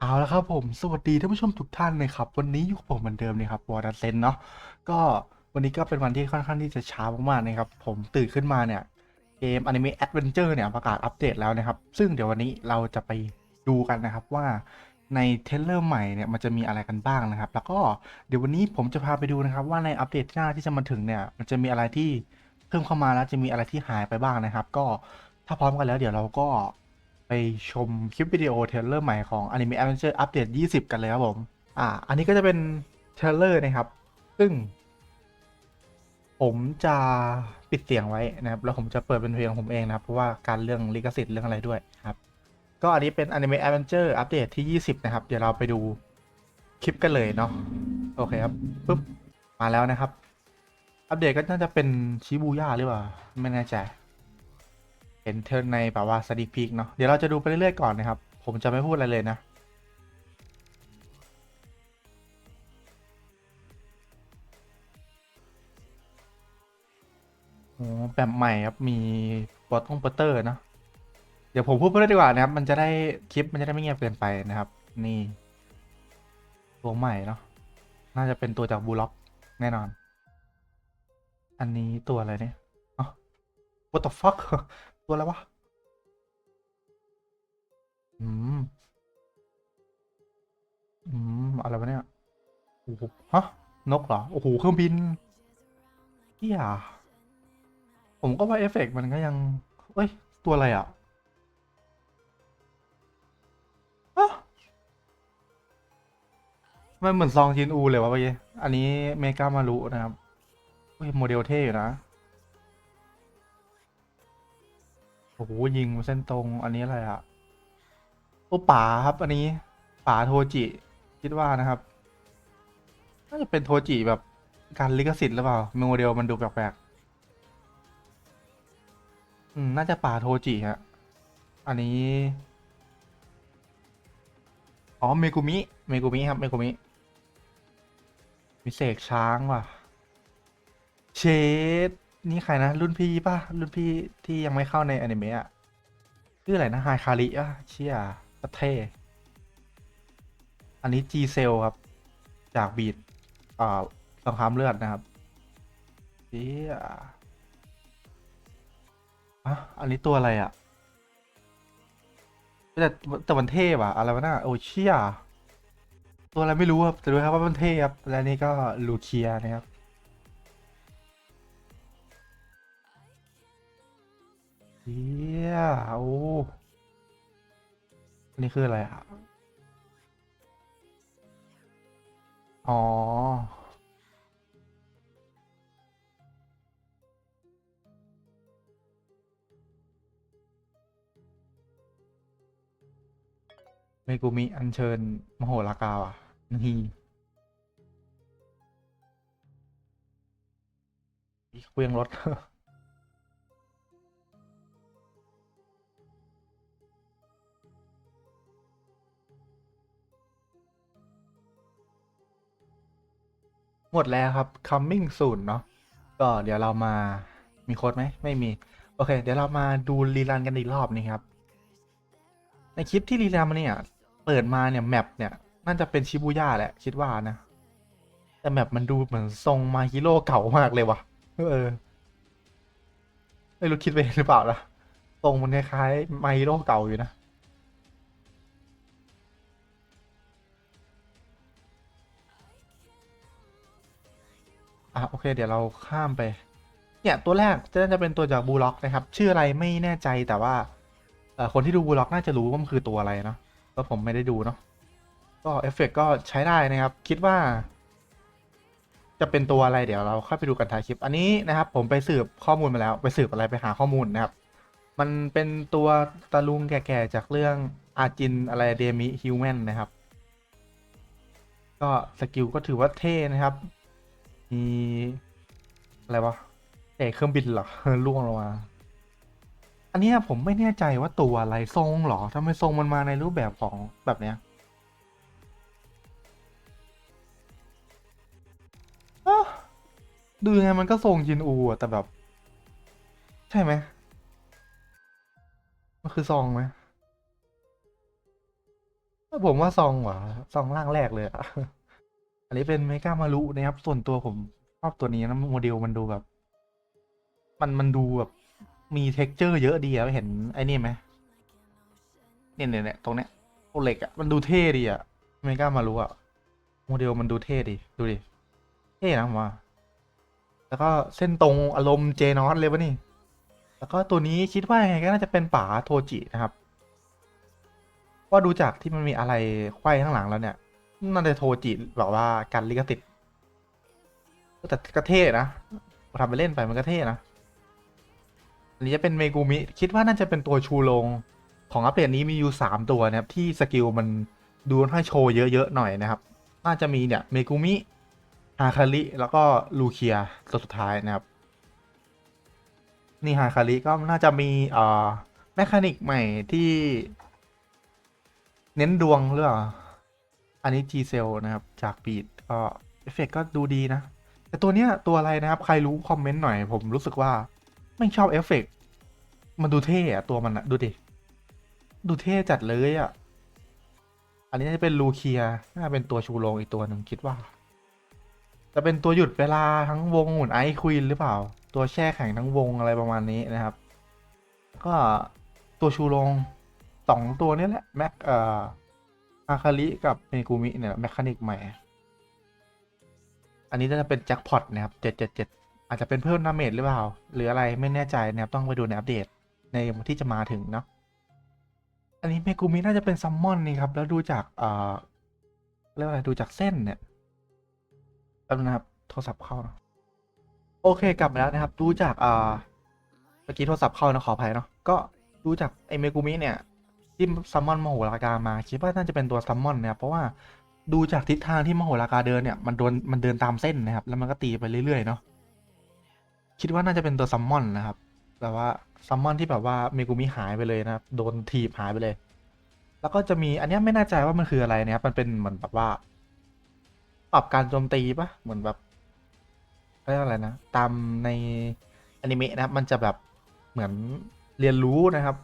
เอาละครับผมสวัสดีท่านผู้ชมทุกท่านนะครับ วันนี้อยู่กับผมเหมือนเดิมนะครับวอร์ดเซนเนาะก็วันนี้ก็เป็นวันที่ค่อนข้างที่จะช้ามากๆนะครับ ผมตื่นขึ้นมาเนี่ย เกม Anime Adventure เนี่ยประกาศอัปเดตแล้วนะครับ ซึ่งเดี๋ยววันนี้เราจะไปดูกันนะครับว่าในเทเลอร์ใหม่เนี่ยมันจะมีอะไรกันบ้างนะครับ แล้วก็เดี๋ยววันนี้ผมจะพาไปดูนะครับ ว่าในอัปเดตหน้าที่จะมาถึงเนี่ย มันจะมีอะไรที่เพิ่มเข้ามาแล้วจะมีอะไรที่หายไปบ้างนะครับ ก็ถ้าพร้อมกันแล้วเดี๋ยวเราก็ ไปชมคลิปวิดีโอเทเลอร์ใหม่ของ Anime Adventure อัปเดต20 กันเลยครับผม อ่า อันนี้ก็จะเป็นเทเลอร์นะครับ ซึ่ง ผมจะปิดเสียงไว้นะครับ แล้วผมจะเปิดเป็นเพลงของผมเองนะครับ เพราะว่าการเรื่องลิขสิทธิ์เรื่องอะไรด้วยครับ ก็อันนี้เป็น Anime Adventure อัปเดตที่ 20 นะครับ เดี๋ยวเราไปดูคลิปกันเลยเนาะ โอเคครับ ปุ๊บ มาแล้วนะครับ อัปเดตก็น่าจะเป็นชิบูย่าหรือเปล่า ไม่แน่ใจ เห็นเทรนในแบบว่าสติกพีกเนาะเดี๋ยวเราจะดูไปเรื่อยๆก่อนนะครับ ผมจะไม่พูดอะไรเลยนะโอ้แบบใหม่ครับ มีปอตงโปสเตอร์นะ เดี๋ยวผมพูดไปเลยดีกว่านะครับ มันจะได้คลิปมันจะได้ไม่เงียบเกินไปนะครับ นี่ ตัวใหม่เนาะ น่าจะเป็นตัวจากบูล็อกแน่นอน อันนี้ตัวอะไรเนี่ยอ๋อ what the fuck ตัวอะไรวะ อืม อืม อะไรวะเนี่ยโอ้โหฮะ นกเหรอ โอ้โห เครื่องบินเฮียผมก็ว่าเอฟเฟกต์มันก็ยัง เอ้ย ตัวอะไรอะอะมันเหมือนซองจินอู เลยวะเมื่อกี้ อันนี้เมกามารุนะครับเฮ้ยโมเดลเท่อยู่นะ โอ้โหยิงเส้นตรงอันนี้อะไรอะโอ้ป๋าครับ อันนี้ป๋าโทจิ คิดว่านะครับน่าจะเป็นโทจิแบบการลิขสิทธิ์หรือเปล่าโมเดลมันดูแปลกๆอืมน่าจะป๋าโทจิฮะอันนี้ อ๋อเมกุมิเมกุมิครับเมกุมิมีเสกช้างว่ะ เชด นี่ใครนะ รุ่นพี่ป่ะ รุ่นพี่ที่ยังไม่เข้าในอนิเมะอะชื่ออะไรนะไฮคาริอะเชี่ยประเทศอันนี้จีเซลครับ จากบีดอ่าสงครามเลือดนะครับเชี่ยอะอันนี้ตัวอะไรอะแต่แต่มันเทพอะอะไรวะน่ะโอ้เชียตัวอะไรไม่รู้ครับแต่รู้ครับว่ามันเทพครับและนี่ก็ลูเคียนะครับ เฮียโอ้นนี้คืออะไรอะ อ๋อ เมกุมิอัญเชิญมโหรากาอะนี่เครื่องรถ หมดแล้วครับ coming soon เนาะก็เดี๋ยวเรามามีโค้ดไหมไม่มี โอเค เดี๋ยวเรามาดูรีรันกันอีกรอบนึงครับ ในคลิปที่รีรันมาเนี่ย เปิดมาเนี่ยแมปเนี่ยน่าจะเป็นชิบูย่าแหละ คิดว่านะ แต่แมปมันดูเหมือนทรงมาฮิโร่เก่ามากเลยวะเออไม่รู้คิดไปหรือเปล่านะทรงมันคล้ายๆมาฮิโร่เก่าอยู่นะ อะโอเค เดี๋ยวเราข้ามไป เนี่ย ตัวแรกจะน่าจะเป็นตัวจากบูล็อกนะครับ ชื่ออะไรไม่แน่ใจแต่ว่าคนที่ดูบูล็อกน่าจะรู้ว่ามันคือตัวอะไรเนาะเพราะผมไม่ได้ดูเนาะก็เอฟเฟกก็ใช้ได้นะครับ คิดว่า จะเป็นตัวอะไรเดี๋ยวเราค่อยไปดูกันท้ายคลิป อันนี้นะครับ ผมไปสืบข้อมูลมาแล้ว ไปสืบอะไรไปหาข้อมูลนะครับ มันเป็นตัวตะลุงแก่ๆจากเรื่องอาจินอะไรเดมิฮิวแมนนะครับ ก็สกิลก็ถือว่าเท่นะครับ มีอะไรวะเตะเครื่องบินเหรอล่วงลงมา อันนี้ผมไม่แน่ใจว่าตัวอะไรทรงเหรอทำไมทรงมันมาในรูปแบบของแบบเนี้ยดูไงมันก็ทรงจินอูอะแต่แบบ ใช่ไหมมันคือซองไหมผมว่าซองหว่ะซองล่างแรกเลยอะ อันนี้เป็นเมกามารุนะครับ ส่วนตัวผมชอบตัวนี้นะโมเดลมันดูแบบ มันมันดูแบบมีเท็กเจอร์เยอะดีอะเห็นไอ้นี่ไหมเนี่ยเนี่ยเนี่ยตรงเนี้ยโอเล็กอะมันดูเท่ดีอะเมกามารุอะโมเดลมันดูเท่ดีดูดิเท่นะผมว่าแล้วก็เส้นตรงอารมณ์เจนอสเลยวะนี่ แล้วก็ตัวนี้คิดว่ายังไงก็น่าจะเป็นป๋าโทจินะครับ ว่าดูจากที่มันมีอะไรไขว้ข้างหลังแล้วเนี่ย น่าจะโทจิแบบว่าการลิขสิทธิ์แต่ก็เท่นะทำไปเล่นไปมันก็เท่นะอันนี้จะเป็นเมกูมิ คิดว่าน่าจะเป็นตัวชูโรงของอัปเดตนี้มีอยู่สามตัวนะครับ ที่สกิลมันดูให้โชว์เยอะๆหน่อยนะครับ น่าจะมีเนี่ยเมกูมิฮาคาริแล้วก็ลูเคียตัวสุดท้ายนะครับ นี่ฮาคาริก็น่าจะมีเอ่อแมคานิกใหม่ที่ เน้นดวงหรือเปล่า อันนี้ G c e l นะครับ จากปีดก็เอฟเฟกก็ดูดีนะ แต่ตัวเนี้ยตัวอะไรนะครับ ใครรู้คอมเมนต์หน่อย ผมรู้สึกว่าไม่ชอบเอฟเฟกมันดูเท่อะตัวมันอะดูดิ ดูเท่จัดเลยอะอันนี้จะเป็นลูเคียน่าเป็นตัวชูโรงอีกตัวหนึ่งคิดว่า จะเป็นตัวหยุดเวลาทั้งวงหมือนไอควีนหรือเปล่า ตัวแช่แข็งทั้งวงอะไรประมาณนี้นะครับ ก็ตัวชูโรงสองตัวนี้แหละแม็กเอ่อ อาคาริกับเมกุมิเนี่ยแมคานิกใหม่ อันนี้จะเป็นแจ็คพอตนะครับเจ็ดเจ็ดเจ็ดอาจจะเป็นเพิ่มดาเมจหรือเปล่า หรืออะไรไม่แน่ใจนะครับต้องไปดูในอัปเดตในวันที่จะมาถึงเนาะ อันนี้เมกุมิน่าจะเป็นซัมมอนนี่ครับ แล้วดูจากเอ่อเรียกว่าอะไรดูจากเส้นเนี่ยแป๊บนึงนะครับโทรศัพท์เข้านะโอเคกลับมาแล้วนะครับ ดูจากเอ่าเมื่อกี้โทรศัพท์เข้านะขออภัยเนาะก็ดูจากไอเมกุมิเนี่ย ที่ซัมมอนมโหรากามาคิดว่าน่าจะเป็นตัวซัมมอนนะครับเพราะว่าดูจากทิศทางที่มโหรากาเดินเนี่ยมันโดนมันเดินตามเส้นนะครับ แล้วมันก็ตีไปเรื่อยๆเนาะคิดว่าน่าจะเป็นตัวซัมมอนนะครับแบบว่าซัมมอนที่แบบว่าเมกุมิหายไปเลยนะครับโดนทีบหายไปเลย แล้วก็จะมีอันนี้ไม่แน่ใจว่ามันคืออะไรนะครับมันเป็นเหมือนแบบว่า ปรับการโจมตีปะเหมือนแบบเรียกอะไรนะตามในอนิเมะนะครับมันจะแบบเหมือนเรียนรู้นะครับ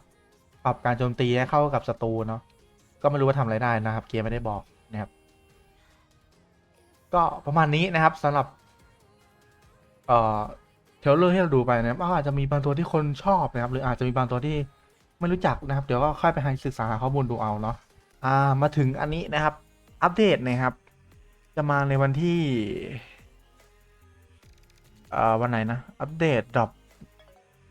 ปรับการโจมตีให้เข้ากับศัตรูเนาะก็ไม่รู้ว่าทำอะไรได้นะครับ เกมไม่ได้บอกนะครับ ก็ประมาณนี้นะครับสำหรับ เอ่อเทรลเลอร์ที่เราดูไปนะครับอาจจะมีบางตัวที่คนชอบนะครับ หรืออาจจะมีบางตัวที่ไม่รู้จักนะครับ เดี๋ยวก็ค่อยไปหาศึกษาหาข้อมูลดูเอาเนาะอ่ามาถึงอันนี้นะครับ อัปเดตนะครับ จะมาในวันที่ เอ่อวันไหนนะ อัปเดตดรอป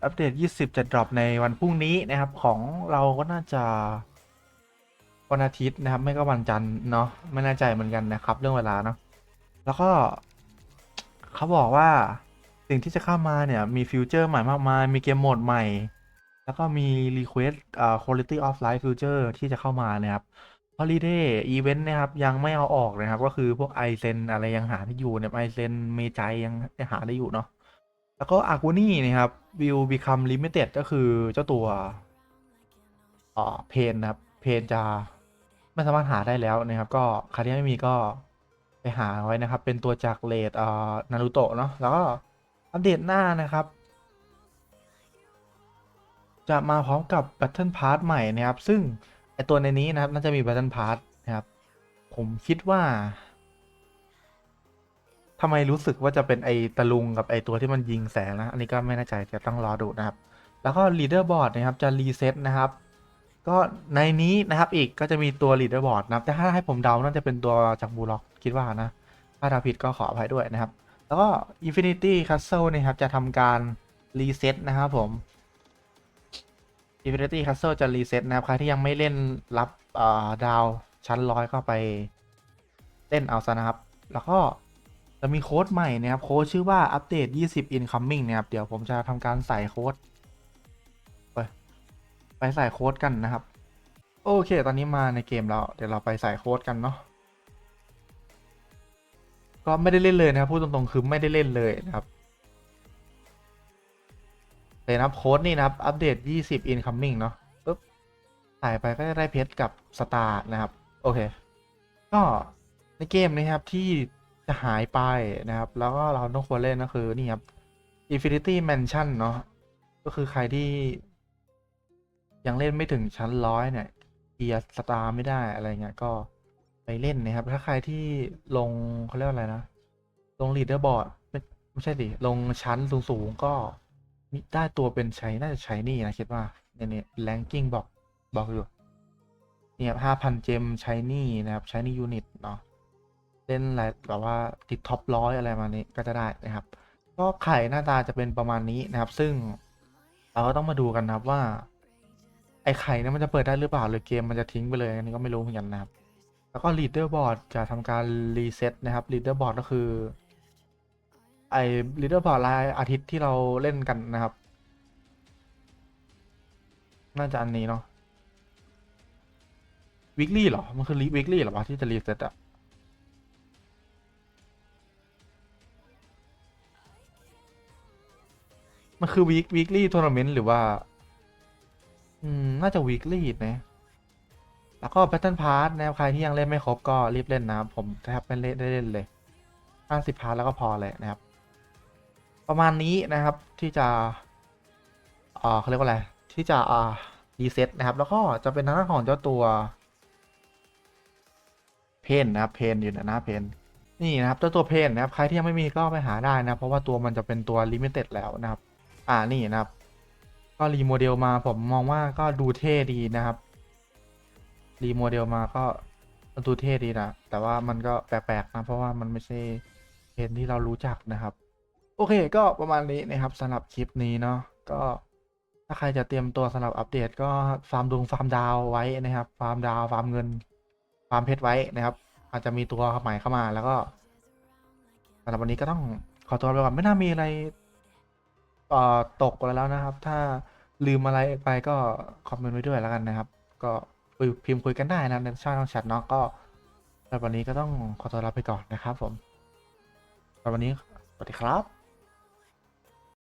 อัปเดต 20 จะดรอปในวันพรุ่งนี้นะครับ ของเราก็น่าจะวันอาทิตย์นะครับ ไม่ก็วันจันทร์เนาะไม่แน่ใจเหมือนกันนะครับ เรื่องเวลาเนาะแล้วก็เขาบอกว่าสิ่งที่จะเข้ามาเนี่ย มีฟิวเจอร์ใหม่มากมาย มีเกมโหมดใหม่ แล้วก็มี Request อ่า Quality of Life Future ที่จะเข้ามานะครับ Holiday Event นะครับ ยังไม่เอาออกนะครับ ก็คือพวก i อเซนอะไรยังหาได้อยู่เนี่ยไอเซนเมจยังหาได้อยู่เนาะ แล้วก็อากูนี่นะครับ will become limited ก็คือเจ้าตัวอ่าเพนนะครับ เพนจะไม่สามารถหาได้แล้วนะครับ ก็ใครที่ไม่มีก็ไปหาไว้นะครับ เป็นตัวจากเลดอ่านารูโตะเนาะแล้วก็อัปเดตหน้านะครับ จะมาพร้อมกับ Battle Pass ใหม่นะครับ ซึ่งไอตัวในนี้นะครับ น่าจะมี Battle Pass นะครับ ผมคิดว่า ทำไมรู้สึกว่าจะเป็นไอตะลุงกับไอตัวที่มันยิงแสงนะ อันนี้ก็ไม่แน่ใจจะต้องรอดูนะครับ แล้วก็ leaderboard นะครับจะรีเซ็ตนะครับ ก็ในนี้นะครับอีกก็จะมีตัว leaderboard นะครับ แต่ถ้าให้ผมเดาน่าจะเป็นตัวจากบูล็อกคิดว่านะ ถ้าเดาผิดก็ขออภัยด้วยนะครับ แล้วก็ Infinity Castle นะครับจะทำการรีเซ็ตนะครับผม Infinity Castle จะรีเซ็ตนะครับ ใครที่ยังไม่เล่นรับดาวชั้นร้อยก็ไปเล่นเอาซะนะครับ แล้วก็ จะมีโค้ดใหม่นะครับ โค้ดชื่อว่าอัปเดต 20 incoming นะครับ เดี๋ยวผมจะทำการใส่โค้ด ไปไปใส่โค้ดกันนะครับ โอเค ตอนนี้มาในเกมแล้ว เดี๋ยวเราไปใส่โค้ดกันเนาะ ก็ไม่ได้เล่นเลยนะครับ พูดตรงๆ คือไม่ได้เล่นเลยนะครับเลยนะครับโค้ดนี่นะครับ อัปเดต 20 incoming เนาะปุ๊บใส่ไปก็จะได้เพชรกับสตาร์นะครับ โอเค ก็ในเกมนะครับที่ จะหายไปนะครับ แล้วก็เราต้องควรเล่นก็คือ นี่ครับ Infinity Mansion เนาะก็คือใครที่ ยังเล่นไม่ถึงชั้นร้อยเนี่ยเกียร์สตาร์ไม่ได้อะไรเงี้ยก็ไปเล่นนะครับ ถ้าใครที่ลงเขาเรียกว่าอะไรนะ ลงลีดเดอร์บอร์ดไม่ไม่ใช่ดิลงชั้นสูงๆก็มีได้ตัวเป็นใช้น่าจะใช้นี่นะคิดว่าเนี่ยเนี่ยแรงกิ้งบอกบอกอยู่เนี่ยห้าพันเจมใช้นี่นะครับใช้นี่ยูนิตเนาะ เล่นอะไรแบบว่าติดท็อปร้อยอะไรมานี้ก็จะได้นะครับ ก็ไข่หน้าตาจะเป็นประมาณนี้นะครับ ซึ่งเราก็ต้องมาดูกันนะครับว่า ไอไข่เนี่ยมันจะเปิดได้หรือเปล่าหรือเกมมันจะทิ้งไปเลยอันนี้ก็ไม่รู้เหมือนกันนะครับ แล้วก็ leader board จะทำการรีเซ็ตนะครับ leader board ก็คือไอ้ leader board รายอาทิตย์ที่เราเล่นกันนะครับ น่าจะอันนี้เนาะ weekly เหรอ มันคือ weekly เหรอวะที่จะรีเซ็ตอะ มันคือ week weekly tournament หรือว่า อืม น่าจะ weekly นะ แล้วก็ Battle Pass นะครับใครที่ยังเล่นไม่ครบก็รีบเล่นนะครับผมแทบไม่เล่นได้เล่นเลย50พาร์ทแล้วก็พอเลยนะครับ ประมาณนี้นะครับที่จะอ่าเขาเรียกว่าอะไร ที่จะอ่ารีเซ็ตนะครับ แล้วก็จะเป็นทางด้านของเจ้าตัว เพนนะครับ เพนอยู่นะหน้าเพนนี่นะครับเจ้าตัวเพนนะครับ ใครที่ยังไม่มีก็ไปหาได้นะ เพราะว่าตัวมันจะเป็นตัวลิมิเต็ดแล้วนะครับ อ่านี่นะครับ ก็รีโมเดลมาผมมองว่าก็ดูเท่ดีนะครับรีโมเดลมาก็ดูเท่ดีนะ แต่ว่ามันก็แปลกๆนะ เพราะว่ามันไม่ใช่เพนที่เรารู้จักนะครับ โอเคก็ประมาณนี้นะครับสำหรับคลิปนี้เนาะก็ถ้าใครจะเตรียมตัวสำหรับอัปเดตก็ฟาร์มดวงฟาร์มดาวไว้นะครับฟาร์มดาวฟาร์มเงินฟาร์มเพชรไว้นะครับ อาจจะมีตัวใหม่เข้ามาแล้วก็สำหรับวันนี้ก็ต้องขอตัวไปก่อนไม่น่ามีอะไร เอ่อตกไปแล้วนะครับ ถ้าลืมอะไรไปก็คอมเมนต์ไว้ด้วยแล้วกันนะครับ ก็คุยพิมพ์คุยกันได้นะในช่องแชทเนาะก็สำหรับวันนี้ก็ต้องขอตัวลาไปก่อนนะครับผมสำหรับวันนี้สวัสดีครับ